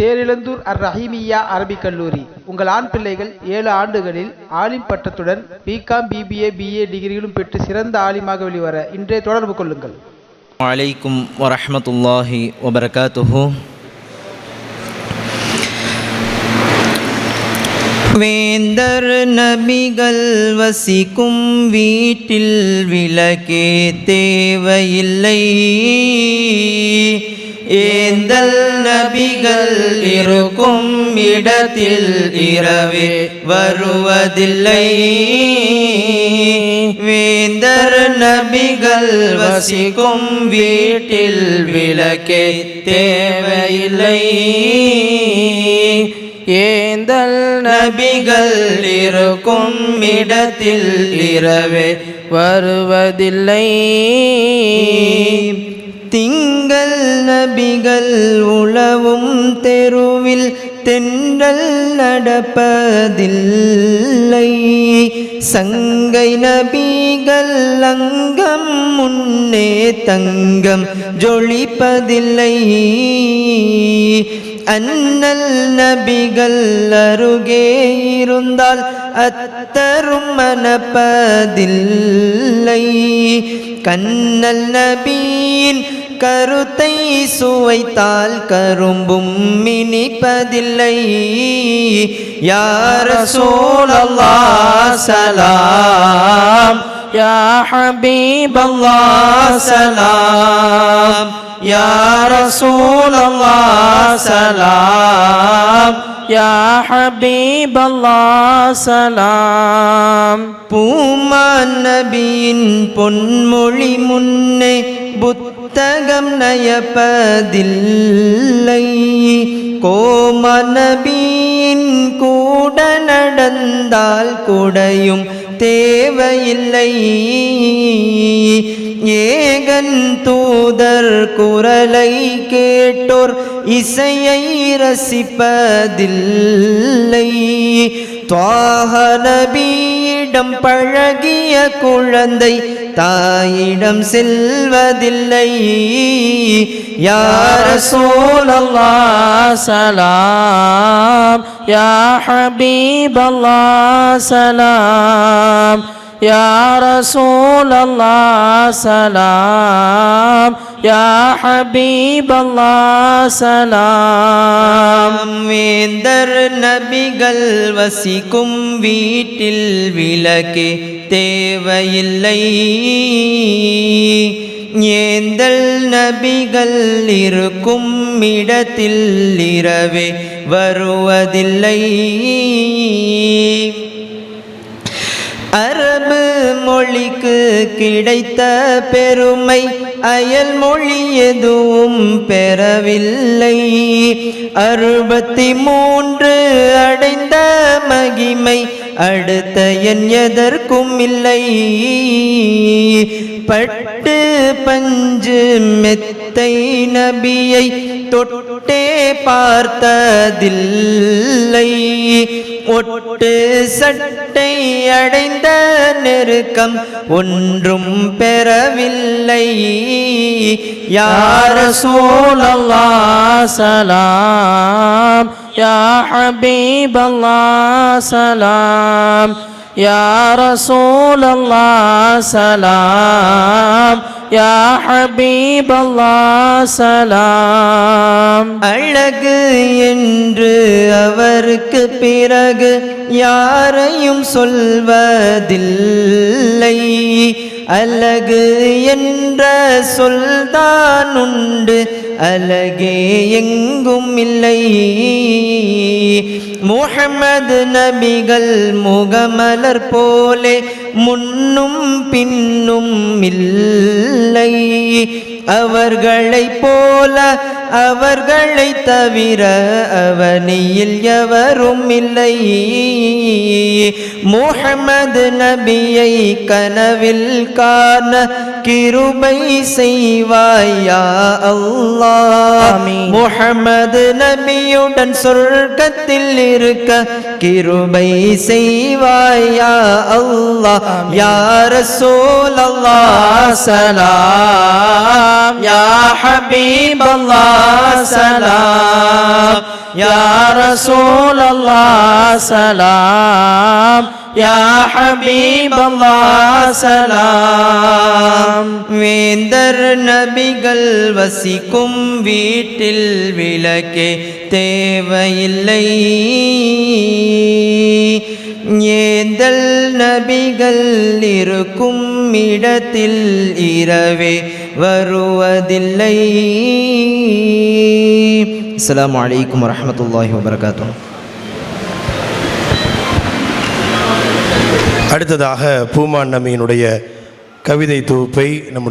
தேரிழந்தூர் அர் ரஹீமியா அரபிக் கல்லூரி. உங்கள் ஆண் பிள்ளைகள் ஏழு ஆண்டுகளில் ஆலிம் பட்டத்துடன் பிகாம் பிபிஏ பிஏ டிகிரிகளும் பெற்று சிறந்த ஆலிமாக வெளிவர இன்றைய தொடர்பு கொள்ளுங்கள். வலைக்கும் வரமத்துல்லாஹி வபரகாத்துஹூ. வேந்தர் நபிகள் வசிக்கும் வீட்டில் விளக்கே தேவையில்லை. ஏந்தல் நபிகள் இருக்கும் இடத்தில் இரவே வருவதில்லை. வேந்தர் நபிகள் வசிக்கும் வீட்டில் விளக்கே தேவையில்லை. ஏந்தல் நபிகள் இருக்கும் இடத்தில் இரவே வருவதில்லை. திங்கள் நபிகள் உழவும் தெருவில் தென்றல் நடப்பதில்லை. சங்கை நபிகள் அங்கம் முன்னே தங்கம் ஜொழிப்பதில்லை அண்ணல் நபிகள் அருகே இருந்தால் அத்தரும் மனப்பதில்லை கண்ணல் நபி கருத்தை சுவைத்தால் கரும்பும் மினிப்பதில்லை. யார சோழல்லா சலாம்? யா ஹபீப் அல்லாஹ் சலாம்? யா ரசூல் அல்லாஹ் சலாம்? யா ஹபீப் அல்லாஹ் சலாம்? பூமான் நபியின் பொன்மொழி முன்னே புத்த புத்தகம் நயப்பதில்லை. கோமனபியின் கூட நடந்தால் குடையும் தேவையில்லை. ஏகன் தூதர் குரலை கேட்டோர் இசையை ரசிப்பதில்லை. துவாக நபியிடம் பழகிய குழந்தை தாயிடம் செல்வதில்லை. யார சோழல்லா சலாம். யா ஹபீப் அல்லா சலாம். يا رسول الله سلام يا حبيب الله سلام வேந்தர் நபிகள் வசிக்கும் வீட்டில் விளக்கு தேவையில்லை ஏந்தல் நபிகள் இருக்கும் இடத்தில் இரவே வருவதில்லை அரபு மொழிக்கு கிடைத்த பெருமை அயல் மொழி எதுவும் பெறவில்லை. அறுபத்தி மூன்று அடைந்த மகிமை அடுத்த என் எதற்கும் இல்லை. பட்டு பஞ்சு மெத்தை நபியை தொட்டே பார்த்ததில்லை. ஒட்டு சட்டை அடைந்த நெருக்கம் ஒன்றும் பெறவில்லை. யார சோழல்லா சலாம்? யா ஹபீபல்லா யார சோழல்லா يا حبيب الله سلام அழகு என்று அவருக்கு பிறகு யாரையும் சொல்வதில்லை அழகு என்ற சொல்தான் உண்டு. அழகே எங்கும் இல்லை. முகமது நபிகள் முகமலர் போலே முன்னும் பின்னும் இல்லை. அவர்களை போல அவர்களை தவிர அவனியில் எவரும் இல்லை. முஹம்மது நபியை கனவில் காண கிருபை செய்வாயா அல்லாஹ். முஹம்மது நபியுடன் சொர்க்கத்தில் இருக்க கிருபை செய்வாயா அல்லாஹ். யா ரசூல் அல்லாஹ் சலாம். யா ஹபீப் அல்லாஹ் سلام يا رسول الله سلام يا حبيب الله سلام வேந்தர் நபிகள் வசிக்கும் வீட்டில் விளக்கே தேவையில்லை ஏந்தல் நபிகள் இருக்கும் இடத்தில் இரவே வருவதில்லை. அஸ்லாம் வலைக்கம் வரமத்துல்லாஹி வபரகாத்தூ அடுத்ததாக பூமான் நம்பியினுடைய கவிதை தொகுப்பை நம்முடைய